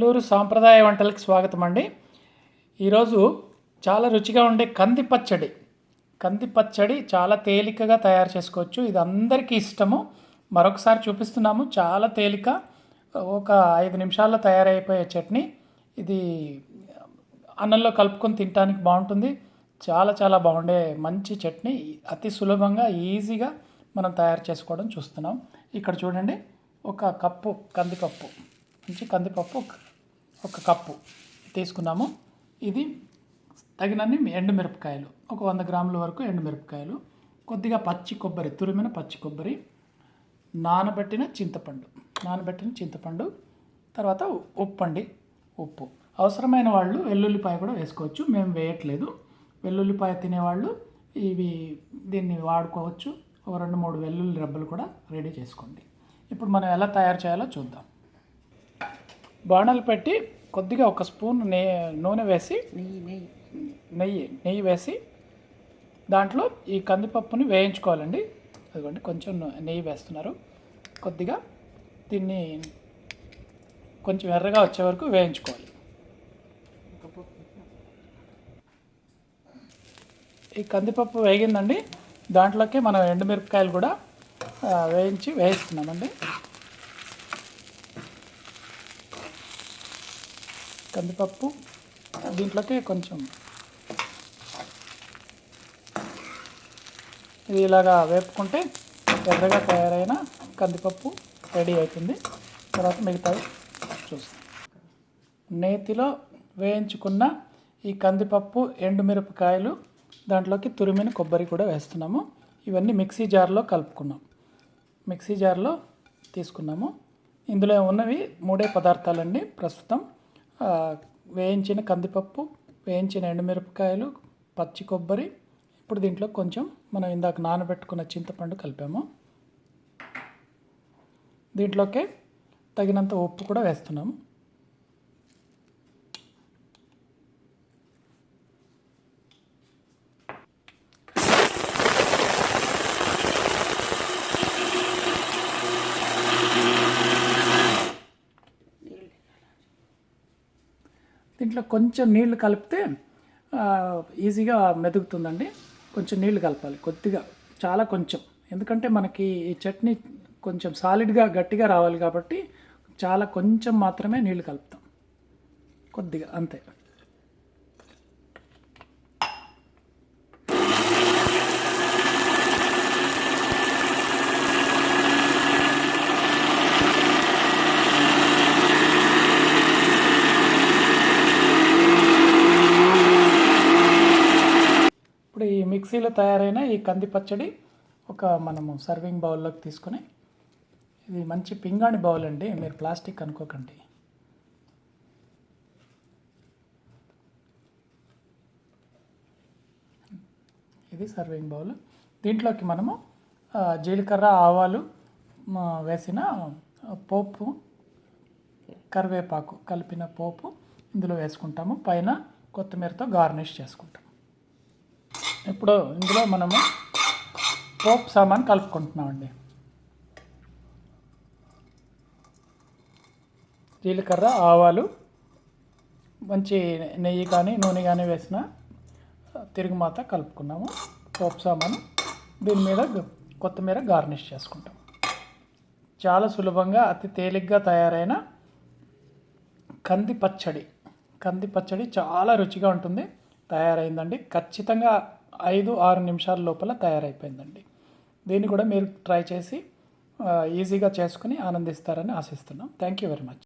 నెల్లూరు సాంప్రదాయ వంటలకు స్వాగతం అండి. ఈరోజు చాలా రుచిగా ఉండే కంది పచ్చడి. కంది పచ్చడి చాలా తేలికగా తయారు చేసుకోవచ్చు. ఇది అందరికీ ఇష్టము. మరొకసారి చూపిస్తున్నాము. చాలా తేలిక ఒక ఐదు నిమిషాల్లో తయారైపోయే చట్నీ. ఇది అన్నంలో కలుపుకొని తినడానికి బాగుంటుంది. చాలా చాలా బాగుండే మంచి చట్నీ. అతి సులభంగా ఈజీగా మనం తయారు చేసుకోవడం చూస్తున్నాం. ఇక్కడ చూడండి ఒక కప్పు కందిపప్పు. మంచి కందిపప్పు ఒక కప్పు తీసుకున్నాము. ఇది తగినన్ని ఎండుమిరపకాయలు. ఒక వంద గ్రాముల వరకు ఎండుమిరపకాయలు. కొద్దిగా పచ్చి కొబ్బరి తురిమిన పచ్చి కొబ్బరి నానబెట్టిన చింతపండు. నానబెట్టిన చింతపండు తర్వాత ఉప్పు అండి ఉప్పు. అవసరమైన వాళ్ళు వెల్లుల్లిపాయ కూడా వేసుకోవచ్చు. మేము వేయట్లేదు. వెల్లుల్లిపాయ తినేవాళ్ళు ఇవి దీన్ని వాడుకోవచ్చు. ఒక రెండు మూడు వెల్లుల్లి రబ్బలు కూడా రెడీ చేసుకోండి. ఇప్పుడు మనం ఎలా తయారు చేయాలో చూద్దాం. బాణలు పెట్టి కొద్దిగా ఒక స్పూన్ నే నూనె వేసి నెయ్యి నెయ్యి. నెయ్యి నెయ్యి వేసి దాంట్లో ఈ కందిపప్పుని వేయించుకోవాలండి. అదిగోండి కొంచెం నెయ్యి వేస్తున్నారు. కొద్దిగా దీన్ని కొంచెం ఎర్రగా వచ్చే వరకు వేయించుకోవాలి. ఈ కందిపప్పు వేగిందండి. దాంట్లోకి మనం ఎండుమిరపకాయలు కూడా వేయించి వేయిస్తున్నామండి. కందిపప్పు దీంట్లోకి కొంచెం ఇది ఇలాగా వేపుకుంటే ఎర్రగా తయారైన కందిపప్పు రెడీ అవుతుంది. తర్వాత మిగతావి చూస్తాం. నేతిలో వేయించుకున్న ఈ కందిపప్పు ఎండుమిరపకాయలు దాంట్లోకి తురిమిన కొబ్బరి కూడా వేస్తున్నాము. ఇవన్నీ మిక్సీ జార్లో కలుపుకున్నాం. మిక్సీ జార్లో తీసుకున్నాము. ఇందులో ఉన్నవి మూడే పదార్థాలండి ప్రస్తుతం. వేయించిన కందిపప్పు వేయించిన ఎండుమిరపకాయలు పచ్చి కొబ్బరి ఇప్పుడు దీంట్లో కొంచెం మనం ఇందాక నానబెట్టుకున్న చింతపండు కలిపాము. దీంట్లోకే తగినంత ఉప్పు కూడా వేస్తున్నాము. దీంట్లో కొంచెం నీళ్ళు కలిపితే ఈజీగా మెదుగుతుందండి. కొంచెం నీళ్ళు కలపాలి కొద్దిగా చాలా కొంచెం. ఎందుకంటే మనకి ఈ చట్నీ కొంచెం సాలిడ్గా గట్టిగా రావాలి కాబట్టి చాలా కొంచెం మాత్రమే నీళ్ళు కలుపుతాం. కొద్దిగా అంతే ఇప్పుడు ఈ మిక్సీలో తయారైన ఈ కంది పచ్చడి ఒక మనము సర్వింగ్ బౌల్లోకి తీసుకొని ఇది మంచి పింగాణి బౌల్ అండి మీరు ప్లాస్టిక్ అనుకోకండి. ఇది సర్వింగ్ బౌల్. దీంట్లోకి మనము జీలకర్ర ఆవాలు వేసిన పోపు కరివేపాకు కలిపిన పోపు ఇందులో వేసుకుంటాము. పైన కొత్తిమీరతో గార్నిష్ చేసుకుంటాం. ఇప్పుడు ఇందులో మనము పోప్ సామాన్ కలుపుకుంటున్నామండి. జీలకర్ర ఆవాలు మంచి నెయ్యి కానీ నూనె కానీ వేసిన తిరుగుమాత కలుపుకున్నాము. పోప్ సామాను దీని మీద కొత్తిమీర గార్నిష్ చేసుకుంటాం. చాలా సులభంగా అతి తేలిగ్గా తయారైన కంది పచ్చడి. కంది పచ్చడి చాలా రుచిగా ఉంటుంది. తయారైందండి. ఖచ్చితంగా ఐదు ఆరు నిమిషాల లోపల తయారైపోయిందండి. దీన్ని కూడా మీరు ట్రై చేసి ఈజీగా చేసుకుని ఆనందిస్తారని ఆశిస్తున్నాం. Thank you very much